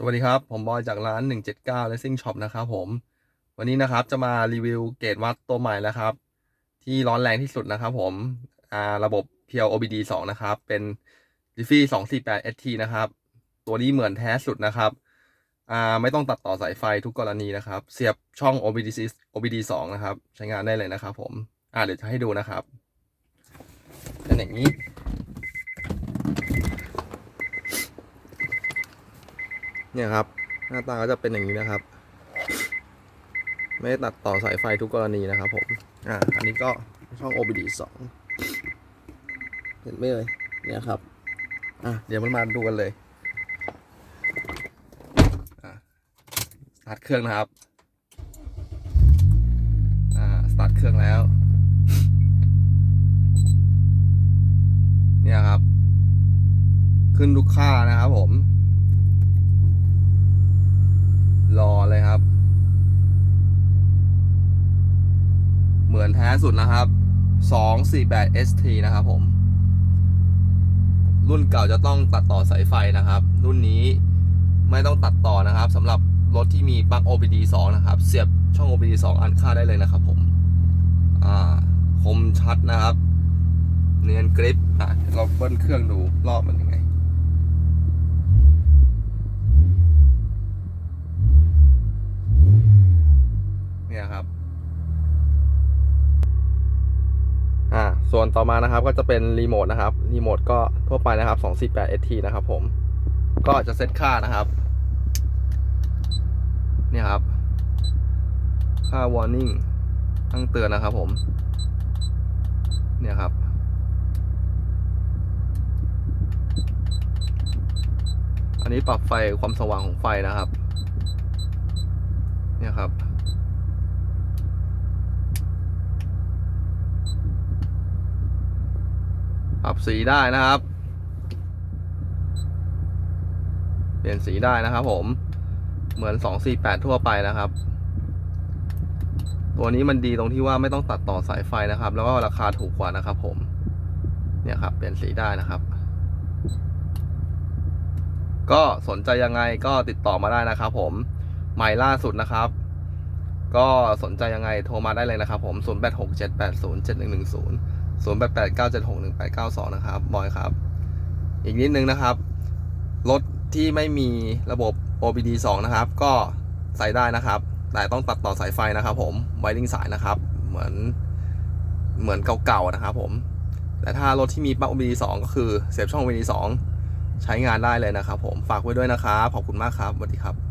สวัสดีครับ ผมบอยจากร้าน 179 Racing Shop นะครับผม วันนี้นะครับจะมารีวิวเกรดวัดตัวใหม่แล้วครับ ที่ร้อนแรงที่สุดนะครับผมอ่าระบบ PL OBD 2 นะครับ เป็น d i f f y 248 ST นะครับ ตัวนี้เหมือนแท้สุดนะครับอ่าไม่ต้องตัดต่อสายไฟทุกกรณีนะครับ เสียบช่อง OBD OBD 2 นะครับ ใช้งานได้เลยนะครับผมอ่าเดี๋ยวจะให้ดูนะครับเป็นอย่างนี้ เนี่ยครับ หน้าตาก็จะเป็นอย่างนี้นะครับ ไม่ได้ตัดต่อสายไฟทุกกรณีนะครับผมอ่าอันนี้ก็ช่อง OBD 2เห็นไหมเลยเนี่ยครับอะเดี๋ยวมันมาดูกันเลยอะสตาร์ทเครื่องนะครับอ่าสตาร์ทเครื่องแล้ว เนี่ยครับ ขึ้นทุกค่านะครับผม รอเลยครับ เหมือนแท้ สุดนะครับ 248 ST นะครับผม รุ่นเก่าจะต้องตัดต่อสายไฟนะครับ รุ่นนี้ไม่ต้องตัดต่อนะครับสำหรับรถที่มีปลั๊ก OBD 2 นะครับ เสียบช่อง OBD 2 อันค่าได้เลยนะครับผม อ่า คมชัดนะครับ เนียนกริปอะเราเบิ้ลเครื่องดูรอบมันยังไง ส่วนต่อมานะครับก็จะเป็นรีโมทนะครับรีโมทก็ทั่วไปนะครับ248 ST นะครับผมก็จะเซตค่านะครับนี่ครับ ค่า warning ตั้งเตือนนะครับผมเนี่ยครับ อันนี้ปรับไฟความสว่างของไฟนะครับ เนี่ยครับ ปรับสีได้นะครับ เปลี่ยนสีได้นะครับผม เหมือน 248 ทั่วไปนะครับ ตัวนี้มันดีตรงที่ว่าไม่ต้องตัดต่อสายไฟนะครับ แล้วก็ราคาถูกกว่านะครับ ผม เนี่ยครับ เปลี่ยนสีได้นะครับ ก็สนใจยังไงก็ติดต่อมาได้นะครับ ผม ใหม่ล่าสุดนะครับก็สนใจยังไงโทรมาได้เลยนะครับผม 0867807110 0 8 8 9 7 6 1 8 9 2 นะครับบอยครับ อีกนิดนึงนะครับ รถที่ไม่มีระบบ OBD 2 นะครับ ก็ใส่ได้นะครับ แต่ต้องตัดต่อสายไฟนะครับ ผมไวริงสายนะครับ เหมือนเหมือนเก่าๆนะครับ ผม แต่ถ้ารถที่มีปลั๊ก OBD 2 ก็คือเสียบช่อง OBD 2 ใช้งานได้เลยนะครับ ผมฝากไว้ด้วยนะครับขอบคุณมากครับสวัสดีครับ